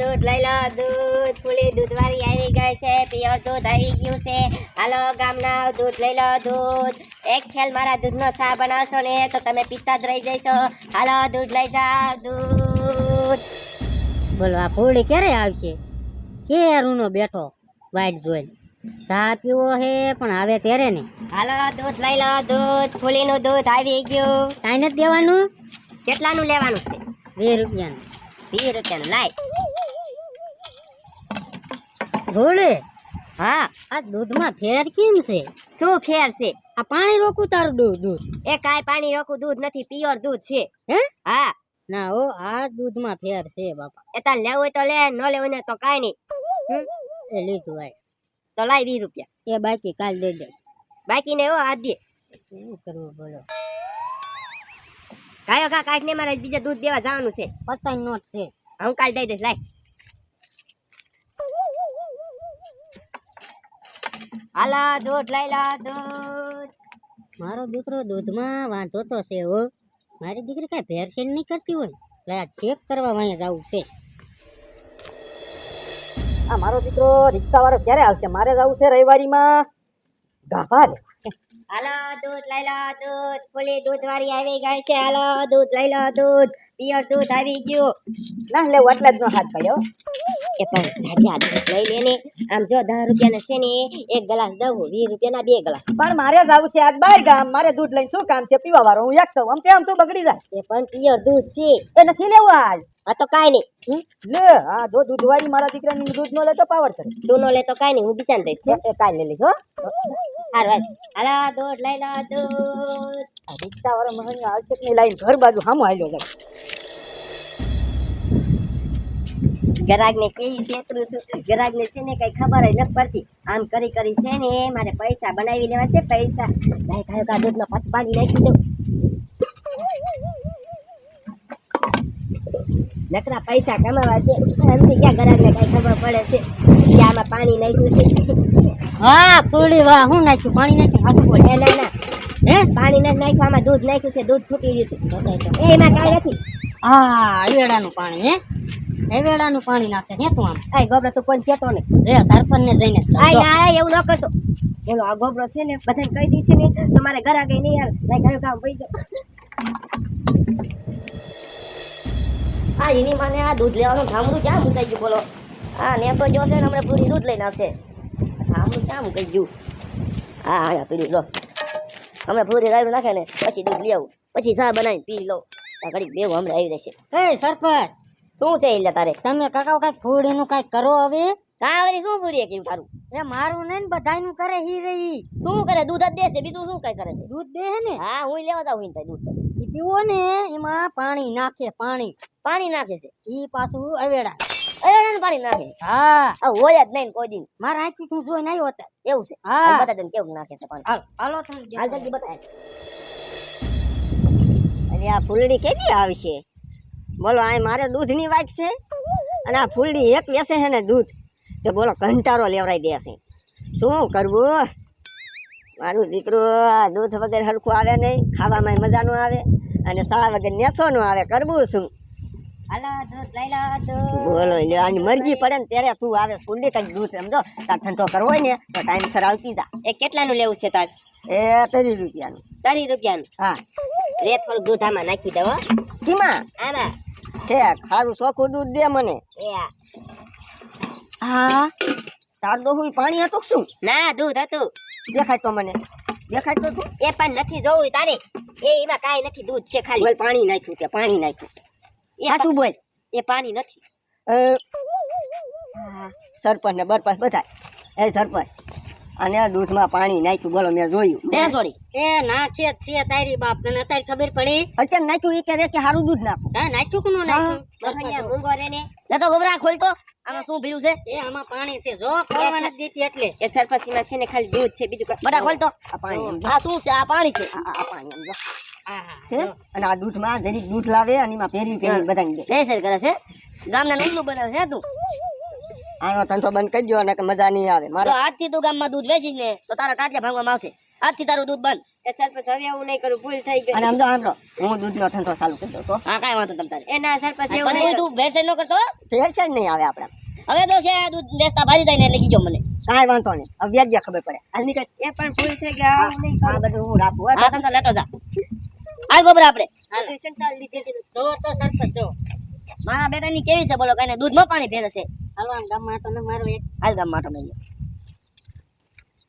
દૂધ લઈ લો દૂધ. ફૂલી દૂધવાળી આવી ગઈ છે પ્યોર દૂધ આવી ગયું છે. હાલો ગામના દૂધ લઈ લો દૂધ. એક ખેલ મારા દૂધનો ચા બનાવશો ને તો તમે પીતા જ રહી જશો હાલો દૂધ લઈ જાઓ દૂધ. બોલો આ ફૂડી ક્યારે આવશે? કેરુનો બેઠો વાઈટ જોઈને. ચા પીવો હે પણ આવે ત્યારે ને હાલો દૂધ લઈ લો દૂધ. ફૂલીનું દૂધ આવી ગયું. કાંઈ નથી દેવાનું? કેટલાનું લેવાનું છે? વીસ રૂપિયાનું. વીસ રૂપિયાનું લાય. ભોળે હા. આ દૂધમાં ફેર કેમ છે? શું ફેર છે? આ પાણી રોકું તારું દૂધ દૂધ. એ કાંઈ પાણી રોકું દૂધ નથી પ્યોર દૂધ છે. હે? હા. ના ઓ આ દૂધમાં ફેર છે બાપા. એ તાર લેવું તો લે ન લેવું ને તો કાંઈ નહીં. એ લીધું ભાઈ તો લાય વીસ રૂપિયા. એ બાકી કાલ દઈ દે બાકી ને ઓ આજ દે. શું કરવું બોલો? કાયો કા કાઢ ને મારે બીજા દૂધ દેવા જવાનું છે. પચાસ નોટ છે. હું કાલ દઈ દઈશ લાય. હાલો દૂધ લઈ લા દૂધ. મારો દીકરો દૂધમાં વાંધો તો છે હો. મારી દીકરી કાંઈ ભેરસેળ નહીં કરતી હોય. એટલે આ ચેક કરવા અહીંયા જવું છે. આ મારો દીકરો રિક્ષા વાળો ક્યારે આવશે? મારે જવું છે રવિવારીમાં. ગાભા રે હાલો દૂધ લઈ લો દૂધ. ફૂલી દૂધ વાળી આવી ગઈ છે. હાલો દૂધ લઈ લો દૂધ. પિયર દૂધ આવી ગયું. ના લેવું એટલે જ નો હાથ પાડ્યો એ પણ જાડિયા દૂધ લઈ લે ને. આમ જો દસ રૂપિયાના છે ને એક ગ્લાસ દઉં વીસ રૂપિયાના બે ગ્લાસ. પણ મારે જવું છે આજ બાય ગામ. મારે દૂધ લઈને શું કામ છે? પીવા વાળો હું એક છું. આમ તેમ તું બગડી જાય? એ પણ પિયર દૂધ છે. એ નથી લેવું આજ. આ તો કાંઈ નહીં. લે હા જો દૂધવાળી મારા દીકરાની દૂધ નો લે તો પાવર કરે. તું નો લે તો કાઈ નહીં હું બીજાને દઈશ એ કાઈ લઈ લઈશ હો. હાલ દૂધ લઈ લો દૂધ આ રિક્ષા વાળો મને આવશે લાઈન ઘર બાજુ હામો હાલ્યો જાય. ગ્રાહક ને કેવી છેતરું છું ગ્રાહકને છે ને કંઈ ખબર જ નથી પડતી. આમ કરી કરી છે ને મારે પૈસા બનાવી લેવા છે પૈસા. ભાઈ કયો કા દૂધનો પત પાણી નાખી દઉં. નકરા પૈસા કમાવા છે. એમથી ક્યાં ગ્રાહક ને કઈ ખબર પડે છે? કે આમાં પાણી નાખ્યું છે. હા પૂરી વાહ હું નાખ્યું? પાણી નાખ્યું? હાથું બોલ ના ના. હે? પાણી નથી નાખ્યું આમાં દૂધ નાખ્યું છે દૂધ ફૂટી ગયું છે. એમાં કાંઈ નથી. હા એવેડાનું પાણી હે? એવેડાનું પાણી નાખે છે તું આમ. આય ગોબરો તું કોઈ કહેતો નહીં. રે સરપંચ ને જઈને જ આય ના એવું ન કરતો. બોલો આ ગોબરો છે ને બધાને કહી દી છે ને તમારે ઘર આગળ નહીં આવે. લાય ગયો કામ પડી જાઓ આ એની માને આ દૂધ લેવાનું ધામડું ક્યાં મુકાઈ ગયું બોલો? આ નેસો જો છે ને હમણાં પૂરી દૂધ લઈને આવશે. ધામડું ક્યાં મુકાઈ ગયું? હા હા પીડી લો હમણાં પૂરી રાયડું નાખે ને પછી દૂધ લઈ આવું પછી ચા બનાવીને પી લો. આ ઘડી બેવું હમણાં આવી જશે. એ સરપંચ! શું છે એટલે તારે? તમે કાકા કઈ ફૂડીનું કઈ કરો હવે? વળી શું પૂરી કેવું તારું? એ મારું નહીં ને બધાયનું કરે હી રહી. શું કરે? દૂધ જ દેશે બીજું શું કઈ કરે છે? દૂધ દે છે ને? હા હું લેવા જાઉં ભાઈ દૂધ એ પીવો ને એમાં પાણી નાખે પાણી. પાણી નાખે છે? ઈ પાછું અવેડા. અરે પાણી નાખે? હા. હોય જ નહીં કોઈ દિન. મારા આંખી તું જોઈને આવ્યો હોતા એવું છે? હા. બતા દે કેવું નાખે છે પાણી? હાલો તમે. હાલ જલ્દી બતાય. અરે આ ફૂલડી કેદી આવશે બોલો આ મારે દૂધની વાત છે? અને આ ફૂલડી એક વેસે છે ને દૂધ. કે બોલો કંટારો લેવરાઈ દે છે. શું કરવું? મારું દીકરું આ દૂધ વગર હરખું આવે નહીં ખાવામાં મજા ન આવે અને શાળા વગર નેસો ન આવે. કરવું શું? બોલો એટલે આની મરજી પડે ને ત્યારે તું આવે ફૂલડી કંઈક દૂધ સમજો તાર ઠંડો કરવો હોય ને તો ટાઈમસર આવતી જા. એ કેટલાનું લેવું છે તાર? એ ત્રીસ રૂપિયાનું. ત્રીસ રૂપિયાનું? હા. રે થોડું દૂધ આમાં નાખી દો કીમાં? આમાં. ઠેક સારું ચોખ્ખું દૂધ દે મને. હા? તાર ડોહું પાણી હતું શું? ના દૂધ હતું. દેખાય તો મને. દેખાય તો તું? એ પણ નથી જોવું તારે? એ એમાં કાંઈ નથી દૂધ છે ખાલી. બોલ પાણી નાખ્યું છે પાણી નાખ્યું. એ સાચું બોલ. એ પાણી નથી. સરપંચ ને બરપંચ બધા એ સરપંચ. અને આ દૂધમાં પાણી નાખ્યું. બોલો મેં જોયું. બે સોડી એ જ છે તારી બાપ. તને અત્યારે ખબર પડી? અત્યારે નાખ્યું એ કહે કે સારું દૂધ નાખો. હા નાખ્યું કે નું નાખ્યું? મૂંગો રે ને. લે તો ગોબરા ખોલ તો આમાં શું ભીયું છે? એ આમાં પાણી છે જો. ખોલવા નથી દેતી એટલે. એ સરપંચમાં છે ને ખાલી દૂધ છે બીજું કઈ. બટા ખોલ તો આ પાણી આ શું છે? આ પાણી છે? આ- પાણી એમ છે? અને આ દૂધમાં જરીક દૂધ લાવે અને એમાં પહેરી પહેરી બધાને દે. કરે છે? ગામના નુકલું બનાવે છે તું? આનો ધંધો બંધ કરી દો અને મજા નહીં આવે. જો આજથી તું ગામમાં દૂધ વેચીશ ને તો તારા ટાટિયા ભાંગવામાં આવશે. આજથી તારું દૂધ બંધ. એ સરપંચ હવે એવું નહીં કરું ભૂલ થઈ ગઈ. અને સમજો સમજો હું દૂધનો ધંધો ચાલુ કરી દઉં તો. હા કાંઈ વાંધો તમ તારે. એના સરપંચ પણ તું ભેળસેળ ન કરતો ફેર નહીં આવે આપણે. હવે તો છે આ દૂધ વેચતા ભારી થાય ને એટલે કીજો મને. કાંઈ વાંધો નહીં. હવે ખબર પડે. હાલ નીકળ. એ પણ ભૂલ થઈ ગયા આ બધું હું રાખું હા. તમ લેતો જા. હાલ ગોબરા આપણે જો તો સરપંચ જો. મારા બેટાની કેવી છે બોલો કઈને દૂધમાં પાણી ભેળે છે. હાલો ગામમાં તો મારો એક. હાલ ગામ માટો મેં